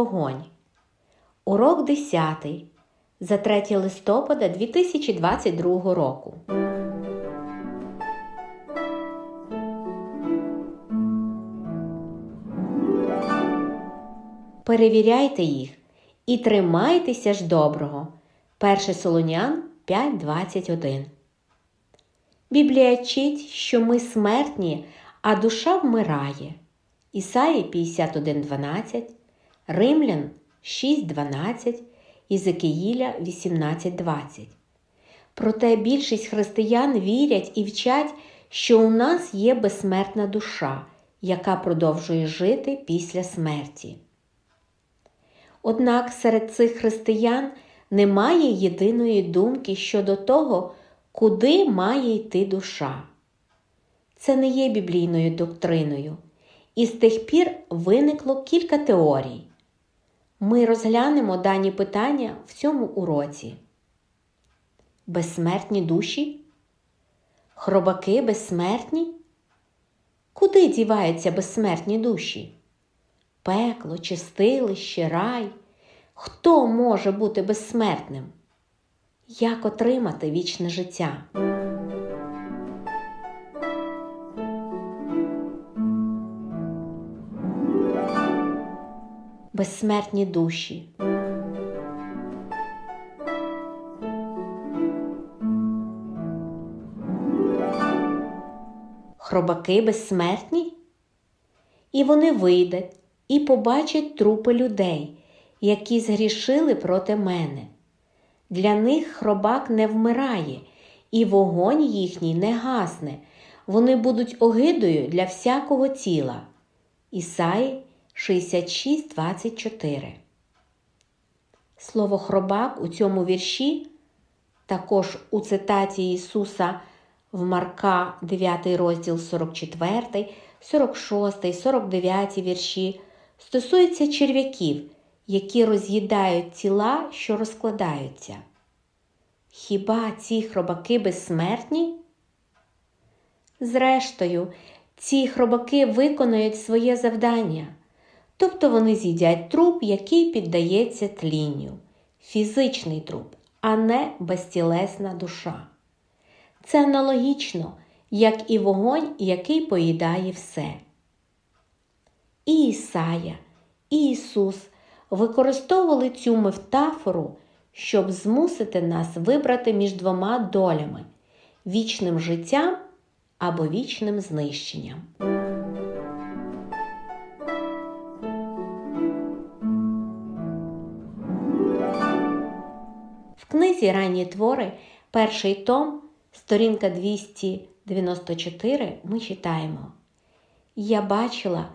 Вогонь. Урок 10. За 3 листопада 2022 року. Перевіряйте їх і тримайтеся ж доброго. 1 Солонян 5.21 Біблія вчить, що ми смертні, а душа вмирає. Ісаї 51.12, Римлян 6.12, Ізекиїля 18.20. Проте більшість християн вірять і вчать, що у нас є безсмертна душа, яка продовжує жити після смерті. Однак серед цих християн немає єдиної думки щодо того, куди має йти душа. Це не є біблійною доктриною, і з тих пір виникло кілька теорій. Ми розглянемо дані питання в цьому уроці. Безсмертні душі? Хробаки безсмертні? Куди діваються безсмертні душі? Пекло, чистилище, рай? Хто може бути безсмертним? Як отримати вічне життя? Безсмертні душі. Хробаки безсмертні? І вони вийдуть і побачать трупи людей, які згрішили проти мене. Для них хробак не вмирає, і вогонь їхній не гасне, вони будуть огидою для всякого тіла. Ісаї 66,24 Слово хробак у цьому вірші, також у цитаті Ісуса в Марка 9 розділ 44, 46, 49 вірші, стосується черв'яків, які роз'їдають тіла, що розкладаються. Хіба ці хробаки безсмертні? Зрештою, ці хробаки виконають своє завдання, тобто вони з'їдять труп, який піддається тлінню, фізичний труп, а не безтілесна душа. Це аналогічно, як і вогонь, який поїдає все. І Ісая, і Ісус використовували цю метафору, щоб змусити нас вибрати між двома долями вічним життям або вічним знищенням. Книзі ранні твори, перший том, сторінка 294, ми читаємо. Я бачила,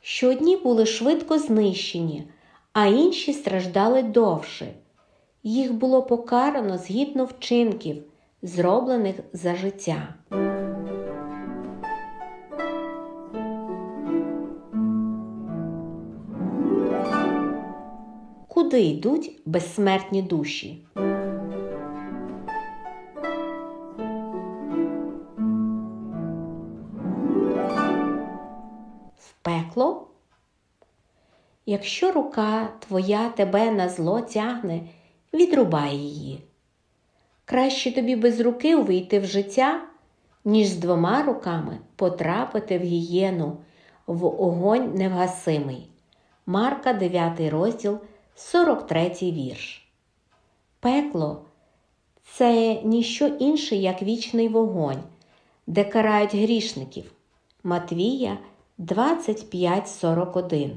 що одні були швидко знищені, а інші страждали довше. Їх було покарано згідно вчинків, зроблених за життя. Куди йдуть безсмертні душі? В пекло? Якщо рука твоя тебе на зло тягне, відрубай її. Краще тобі без руки увійти в життя, ніж з двома руками потрапити в гієну, в огонь невгасимий. Марка 9 розділ, 43 вірш. Пекло це ніщо інше, як вічний вогонь, де карають грішників. Матвія 25,41.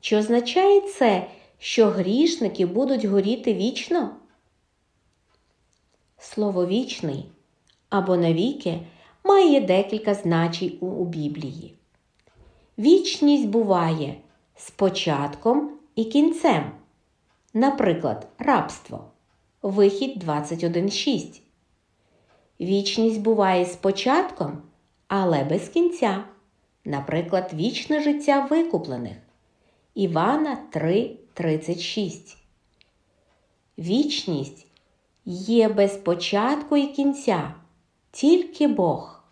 Чи означає це, що грішники будуть горіти вічно? Слово вічний або навіки має декілька значень у, Біблії. Вічність буває з початком і кінцем. Наприклад, рабство. Вихід 21.6. Вічність буває з початком, але без кінця. Наприклад, вічне життя викуплених. Івана 3:36. Вічність є без початку і кінця, тільки Бог.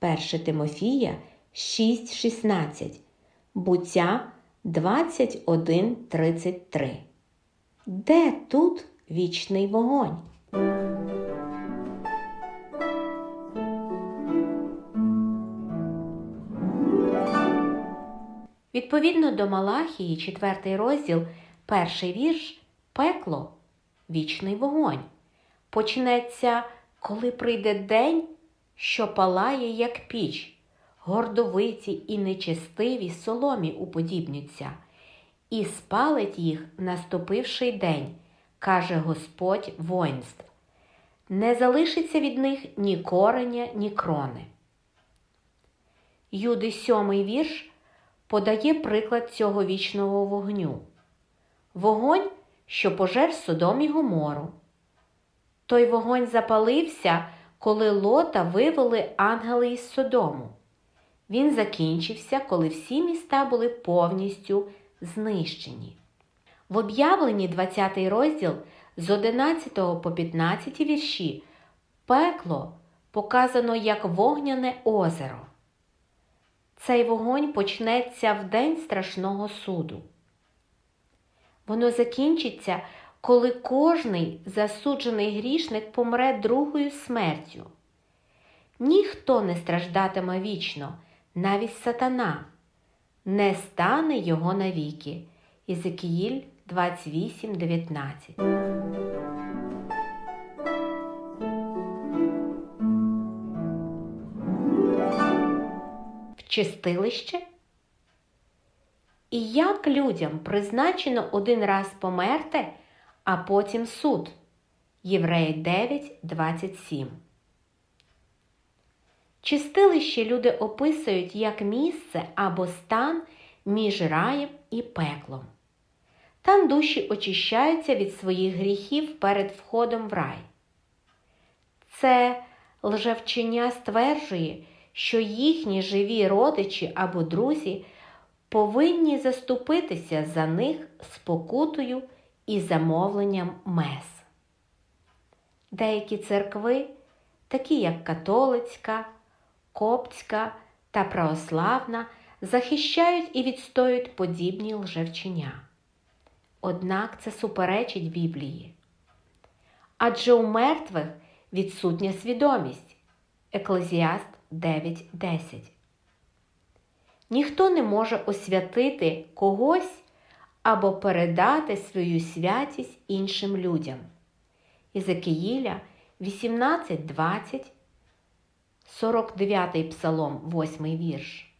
1 Тимофія 6:16. Буття 21.33. Де тут вічний вогонь? Відповідно до Малахії, 4 розділ, перший вірш пекло, вічний вогонь. Почнеться, коли прийде день, що палає, як піч, гордовиті і нечестиві соломі уподібнються, і спалить їх наступивший день, каже Господь воїнств. Не залишиться від них ні кореня, ні крони. Юди сьомий вірш подає приклад цього вічного вогню. Вогонь, що пожер Содом і Гомору. Той вогонь запалився, коли лота вивели ангели із Содому. Він закінчився, коли всі міста були повністю знищені. В об'явленні 20 розділ з 11 по 15 вірші пекло показано як вогняне озеро. Цей вогонь почнеться в день страшного суду. Воно закінчиться, коли кожний засуджений грішник помре другою смертю. Ніхто не страждатиме вічно, навіть сатана, не стане його навіки. Єзекіїль 28.19 В чистилище? І як людям призначено один раз померти, а потім суд. Євреї 9.27 Чистилище люди описують як місце або стан між раєм і пеклом. Там душі очищаються від своїх гріхів перед входом в рай. Це лжевчення стверджує, що їхні живі родичі або друзі повинні заступитися за них спокутою і замовленням мес. Деякі церкви, такі як католицька, коптська та православна, захищають і відстоюють подібні лжевчення. Однак це суперечить Біблії. Адже у мертвих відсутня свідомість. Еклезіаст 9.10 Ніхто не може освятити когось або передати свою святість іншим людям. Ізекиїля 18.20, 49 Псалом, 8 вірш.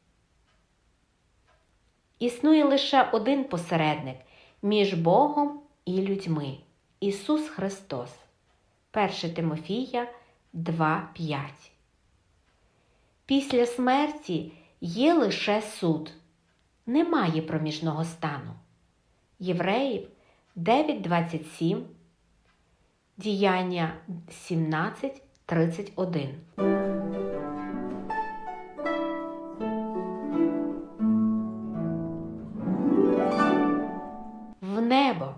Існує лише один посередник між Богом і людьми Ісус Христос. 1 Тимофія 2.5 Після смерті є лише суд, немає проміжного стану. Євреїв 9.27, діяння 17.31. В небо.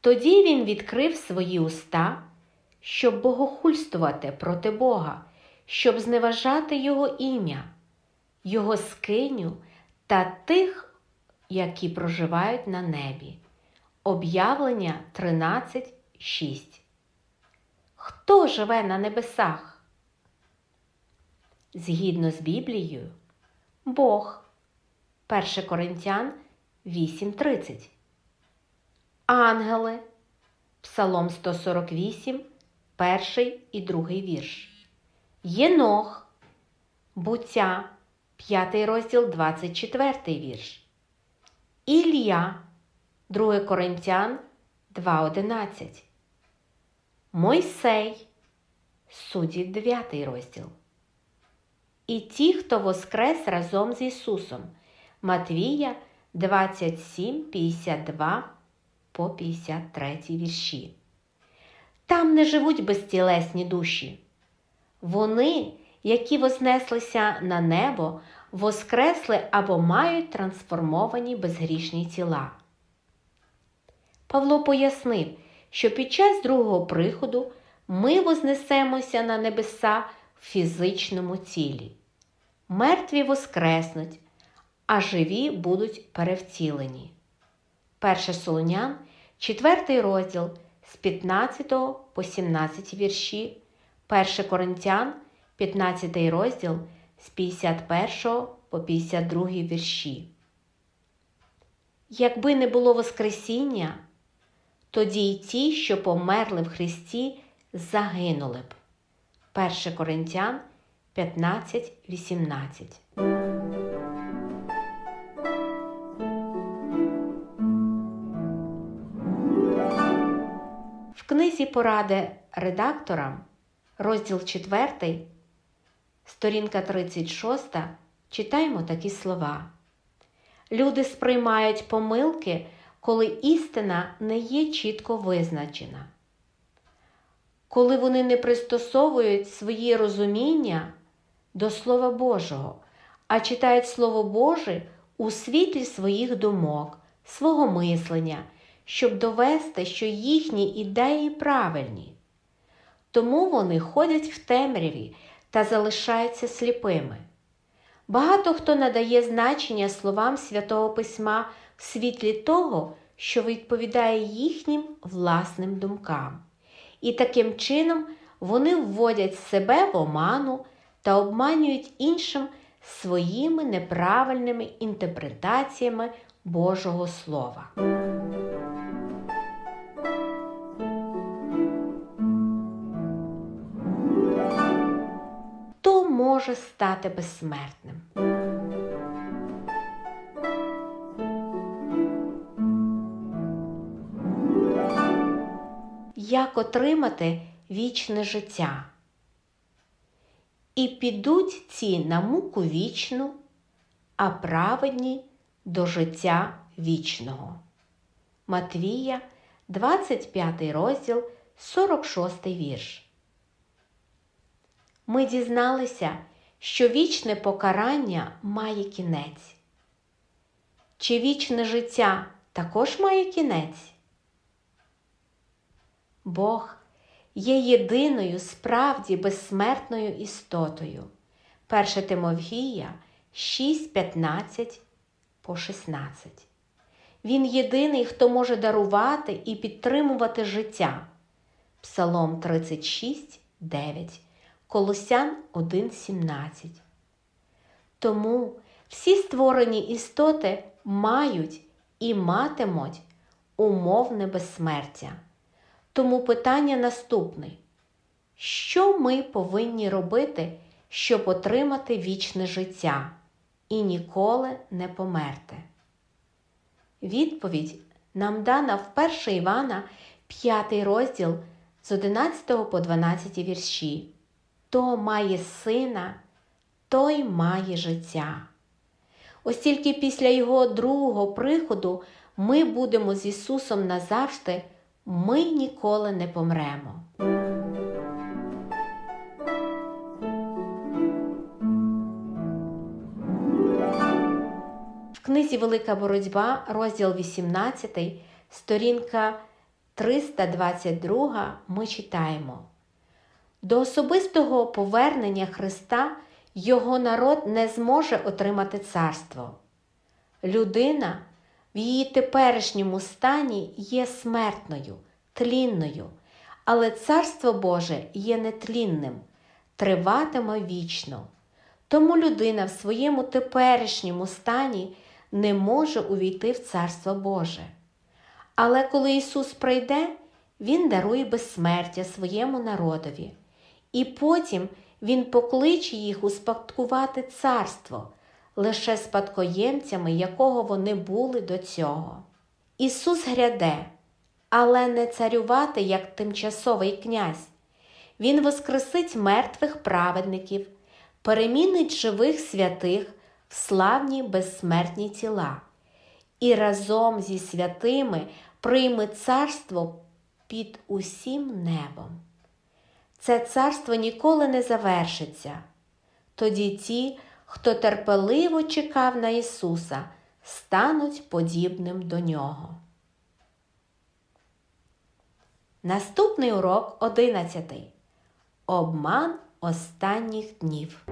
Тоді він відкрив свої уста, щоб богохульствувати проти Бога щоб зневажати Його ім'я, Його скиню та тих, які проживають на небі. Об'явлення 13.6. Хто живе на небесах? Згідно з Біблією, Бог. 1 Коринтян 8.30. Ангели. Псалом 148, перший і другий вірш. Єнох, Буття, 5 розділ 24 вірш. Ілля, 2 Коринтян 2.11. Мойсей, Судді 9 розділ. І ті, хто воскрес разом з Ісусом. Матвія 27, 52 по 53 вірші. Там не живуть безтілесні душі. Вони, які вознеслися на небо, воскресли або мають трансформовані безгрішні тіла. Павло пояснив, що під час другого приходу ми вознесемося на небеса в фізичному тілі. Мертві воскреснуть, а живі будуть перевтілені. 1 Солонян, 4 розділ з 15 по 17 вірші, 1 Коринтян, 15 розділ з 51 по 52 вірші. Якби не було Воскресіння, тоді й ті, що померли в Христі, загинули б. 1 Коринтян 15, 18. В книзі поради редакторам, розділ 4, сторінка 36, читаємо такі слова. Люди сприймають помилки, коли істина не є чітко визначена. Коли вони не пристосовують свої розуміння до Слова Божого, а читають Слово Боже у світлі своїх думок, свого мислення, щоб довести, що їхні ідеї правильні. Тому вони ходять в темряві та залишаються сліпими. Багато хто надає значення словам Святого Письма в світлі того, що відповідає їхнім власним думкам. І таким чином вони вводять себе в оману та обманюють іншим своїми неправильними інтерпретаціями Божого Слова. Хто може стати безсмертним? Як отримати вічне життя? І підуть ці на муку вічну, а праведні до життя вічного. Матвія, 25 розділ, 46 вірш. Ми дізналися, що вічне покарання має кінець. Чи вічне життя також має кінець? Бог є єдиною справді безсмертною істотою. 1 Тимофія 6:15 по 16. Він єдиний, хто може дарувати і підтримувати життя. Псалом 36, 9, Колосян 1,17. Тому всі створені істоти мають і матимуть умовне безсмертя. Тому питання наступне: що ми повинні робити, щоб отримати вічне життя і ніколи не померти? Відповідь нам дана в 1 Івана 5 розділ з 11 по 12 вірші. Хто має сина, той має життя. Ось тільки після Його другого приходу ми будемо з Ісусом назавжди ми ніколи не помремо. В книзі Велика боротьба, розділ 18, сторінка 322 ми читаємо. До особистого повернення Христа його народ не зможе отримати царство. Людина в її теперішньому стані є смертною, тлінною, але Царство Боже є нетлінним, триватиме вічно. Тому людина в своєму теперішньому стані не може увійти в Царство Боже. Але коли Ісус прийде, Він дарує безсмертя своєму народові, і потім Він покличе їх успадкувати царство лише спадкоємцями, якого вони були до цього. Ісус гряде, але не царювати як тимчасовий князь. Він воскресить мертвих праведників, перемінить живих святих в славні безсмертні тіла і разом зі святими прийме царство під усім небом. Це царство ніколи не завершиться. Тоді ті, хто терпеливо чекав на Ісуса, стануть подібним до Нього. Наступний урок 11. Обман останніх днів.